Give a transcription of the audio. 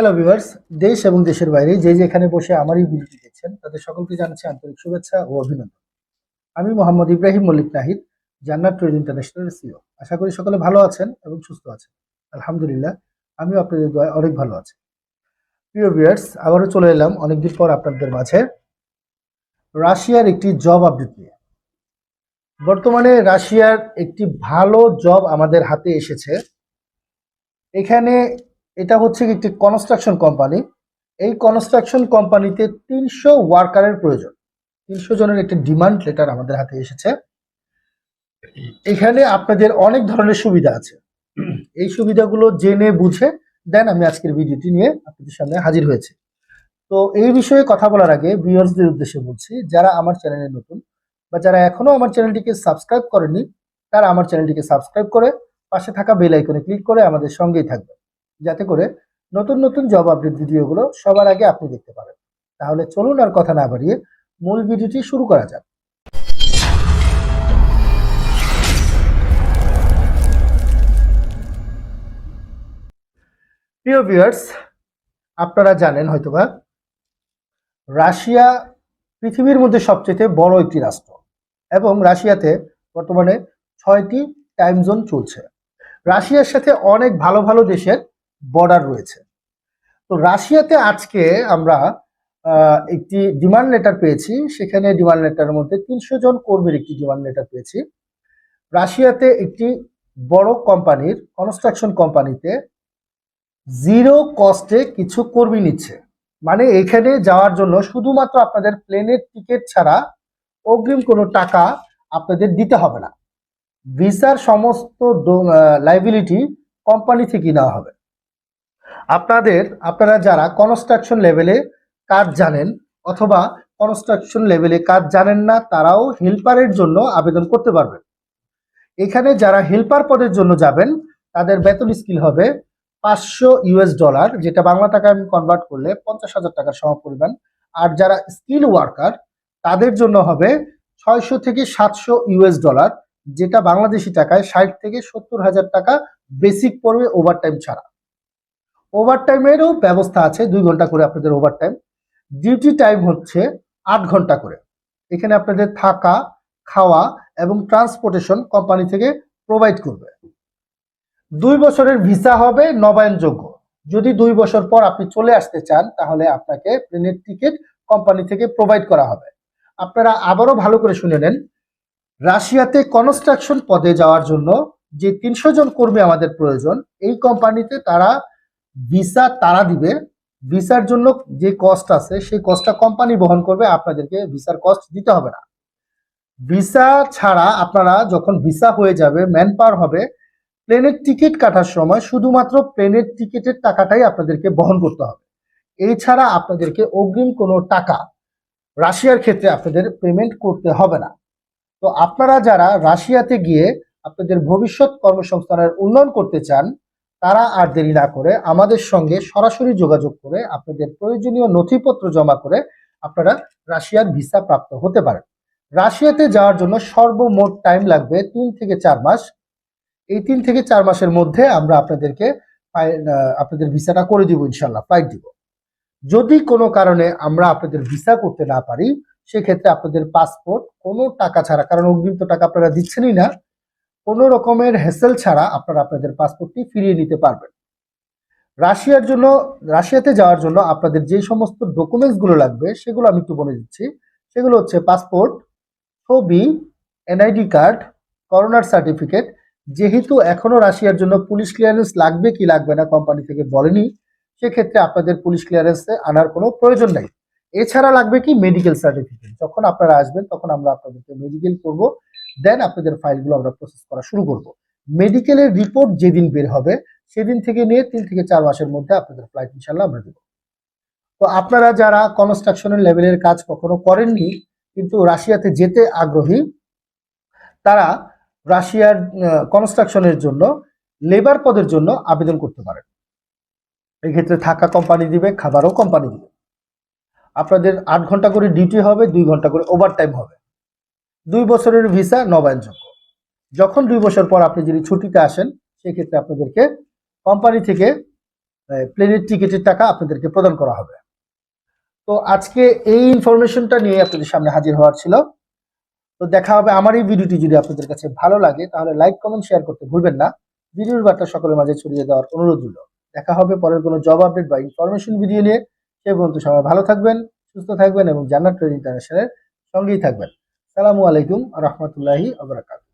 Hello viewers দেশ এবং দেশের বাইরে যে যেখানে বসে আমার এই ভিডিওটি দেখছেন, তাদের সকলকে জানাচ্ছি আন্তরিক শুভেচ্ছা ও অভিনন্দন। আমি মোহাম্মদ ইব্রাহিম মল্লিক নাহিদ, জান্নাত ট্রেড ইন্টারন্যাশনাল সিও আশা করি সকলে ভালো আছেন এবং সুস্থ আছেন। আলহামদুলিল্লাহ, আমিও আপনাদের দোয়ায় অনেক ভালো আছি। প্রিয় ভিউয়ার্স আবারও চলে এলাম অনেকদিন পর আপনাদের মাঝে। রাশিয়ার একটি জব আপডেট নিয়ে। বর্তমানে রাশিয়ার একটি ভালো জব আমাদের হাতে এসেছে। এখানে এটা হচ্ছে একটি কনস্ট্রাকশন কোম্পানি এই কনস্ট্রাকশন কোম্পানিতে তিনশো ওয়ার্কারের প্রয়োজন। তিনশো জনের একটি ডিমান্ড লেটার আমাদের হাতে এসেছে। এখানে আপনাদের অনেক ধরনের সুবিধা আছে। এই সুবিধাগুলো জেনে বুঝে দেন আমি আজকের ভিডিওটি নিয়ে আপনাদের সামনে হাজির হয়েছি। তো এই বিষয়ে কথা বলার আগে ভিউয়ার্সদের উদ্দেশ্যে বলছি, যারা আমার চ্যানেলে নতুন বা যারা এখনও আমার চ্যানেলটিকে সাবস্ক্রাইব করেনি তারা আমার চ্যানেলটিকে সাবস্ক্রাইব করে পাশে থাকা বেল আইকনে ক্লিক করে আমাদের সঙ্গেই থাকবে যাতে করে নতুন নতুন জব আপডেট ভিডিওগুলো সবার আগে আপনি দেখতে পারেন। তাহলে চলুন আর কথা না বাড়িয়ে মূল ভিডিওটি শুরু করা যাক। প্রিয় ভিউয়ার্স আপনারা জানেন হয়তোবা, রাশিয়া পৃথিবীর মধ্যে সবচেয়ে বড় একটি রাষ্ট্র এবং রাশিয়াতে বর্তমানে ছয়টি টাইম জোন চলছে। রাশিয়ার সাথে অনেক ভালো ভালো দেশের বর্ডার রয়েছে। তো রাশিয়াতে আজকে আমরা একটি ডিমান্ড লেটার পেয়েছি। সেখানে ডিমান্ড লেটারের মধ্যে তিনশো জন কর্মীর একটি ডিমান্ড লেটার পেয়েছি। রাশিয়াতে একটি বড় কোম্পানির কনস্ট্রাকশন কোম্পানিতে জিরো কস্টে কিছু কর্মী নিচ্ছে। মানে এখানে যাওয়ার জন্য শুধুমাত্র আপনাদের প্লেনের টিকিট ছাড়া অগ্রিম কোনো টাকা আপনাদের দিতে হবে না। ভিসার সমস্ত লাইবিলিটি কোম্পানি থেকে নেওয়া হবে। আপনাদের, আপনারা যারা কনস্ট্রাকশন লেভেলে কাজ জানেন অথবা কনস্ট্রাকশন লেভেলে কাজ জানেন না, তারাও হেল্পারের জন্য আবেদন করতে পারবেন। এখানে যারা হেল্পার পদের জন্য যাবেন, তাদের বেতন স্কিল হবে পাঁচশো ইউএস ডলার যেটা বাংলা টাকায় আমি কনভার্ট করলে পঞ্চাশ হাজার টাকার সমপরিমাণ আর যারা স্কিল ওয়ার্কার তাদের জন্য হবে ছয়শো থেকে সাতশো ইউএস ডলার যেটা বাংলাদেশি টাকায় ষাট থেকে সত্তর হাজার টাকা বেসিক পড়বে ওভারটাইম ছাড়া। ওভারটাইমেরও ব্যবস্থা আছে, দুই ঘণ্টা করে আপনাদের ওভারটাইম ডিউটি টাইম হচ্ছে আট ঘণ্টা করে। এখানে আপনাদের থাকা, খাওয়া এবং ট্রান্সপোর্টেশন কোম্পানি থেকে প্রোভাইড করবে। দুই বছরের ভিসা হবে নবায়নযোগ্য। যদি দুই বছর পর আপনি চলে আসতে চান, তাহলে আপনাকে প্লেনের টিকিট কোম্পানি থেকে প্রোভাইড করা হবে। আপনারা আবারও ভালো করে শুনে নেন, রাশিয়াতে কনস্ট্রাকশন পদে যাওয়ার জন্য যে তিনশো জন কর্মী আমাদের প্রয়োজন, এই কোম্পানিতে তারা ভিসা তারা দিবে। ভিসার জন্য যে কস্ট আছে, সেই কস্টটা কোম্পানি বহন করবে। আপনাদেরকে ভিসার কস্ট দিতে হবে না। ভিসা ছাড়া আপনারা যখন ভিসা হয়ে যাবে ম্যান পাওয়ার হবে প্লেনের টিকিট কাটার সময় শুধুমাত্র প্লেনের টিকিটের টাকাটাই আপনাদেরকে বহন করতে হবে। এছাড়া আপনাদেরকে অগ্রিম কোনো টাকা রাশিয়ার ক্ষেত্রে আপনাদের পেমেন্ট করতে হবে না। তো আপনারা যারা রাশিয়াতে গিয়ে আপনাদের ভবিষ্যৎ কর্মসংস্থানের উন্নয়ন করতে চান তারা আর দেরি না করে আমাদের সঙ্গে সরাসরি যোগাযোগ করে আপনাদের প্রয়োজনীয় নথিপত্র জমা করে আপনারা রাশিয়ার ভিসা প্রাপ্ত হতে পারেন। রাশিয়াতে যাওয়ার জন্য সর্বমোট টাইম লাগবে তিন থেকে চার মাস। এই তিন থেকে চার মাসের মধ্যে আমরা আপনাদেরকে আপনাদের ভিসাটা করে দিব ইনশাল্লাহ ফ্লাইট দিব। যদি কোনো কারণে আমরা আপনাদের ভিসা করতে না পারি, সেক্ষেত্রে আপনাদের পাসপোর্ট কোনো টাকা ছাড়া, কারণ অগ্রিম তো টাকা আপনারা দিচ্ছেনই না কোনো রকমের হেসেল ছাড়া আপনারা আপনাদের পাসপোর্টটি ফিরিয়ে নিতে পারবেন। রাশিয়ার জন্য, রাশিয়াতে যাওয়ার জন্য আপনাদের যে সমস্ত ডকুমেন্টসগুলো লাগবে, সেগুলো আমি একটু বলে দিচ্ছি। সেগুলো হচ্ছে পাসপোর্ট ছবি এনআইডি কার্ড করোনার সার্টিফিকেট যেহেতু এখনও রাশিয়ার জন্য পুলিশ ক্লিয়ারেন্স লাগবে কি লাগবে না কোম্পানি থেকে বলেনি, সেক্ষেত্রে আপনাদের পুলিশ ক্লিয়ারেন্সে আনার কোনো প্রয়োজন নেই। এছাড়া লাগবে কি? মেডিকেল সার্টিফিকেট যখন আপনারা আসবেন, তখন আমরা আপনাদেরকে মেডিকেল করব। দেন আপনাদের ফাইলগুলো আমরা প্রসেস করা শুরু করব। মেডিকেলের রিপোর্ট যেদিন বের হবে, সেদিন থেকে নিয়ে তিন থেকে চার মাসের মধ্যে আপনাদের ফ্লাইট ইনশাল্লাহ আমরা দেবো। তো আপনারা যারা কনস্ট্রাকশনের লেভেলের কাজ কখনো করেননি, কিন্তু রাশিয়াতে যেতে আগ্রহী, তারা রাশিয়ার কনস্ট্রাকশনের জন্য লেবার পদের জন্য আবেদন করতে পারেন। এক্ষেত্রে থাকা কোম্পানি দিবে, খাবারও কোম্পানি দিবে। আপনাদের আট ঘণ্টা করে ডিউটি হবে, দুই ঘণ্টা করে ওভারটাইম হবে। দুই বছরের ভিসা নবায়নযোগ্য। যখন দুই বছর পর আপনি যদি ছুটিতে আসেন, সেক্ষেত্রে আপনাদেরকে কোম্পানি থেকে প্লেনের টিকিটের টাকা আপনাদেরকে প্রদান করা হবে। তো আজকে এই ইনফরমেশনটা নিয়ে আপনাদের সামনে হাজির হওয়ার ছিল। তো দেখা হবে আমার এই ভিডিওটি যদি আপনাদের কাছে ভালো লাগে, তাহলে লাইক কমেন্ট শেয়ার করতে ভুলবেন না। ভিডিওর বার্তা সকলের মাঝে ছড়িয়ে দেওয়ার অনুরোধ রইল। দেখা হবে পরের কোনো জব আপডেট বা ইনফরমেশন ভিডিও নিয়ে। সে পর্যন্ত সবাই ভালো থাকবেন, সুস্থ থাকবেন এবং জান্নাত ট্রেড ইন্টারন্যাশনালের সঙ্গেই থাকবেন। সালামু আলাইকুম রহমতুল্লাহি আবরাকাত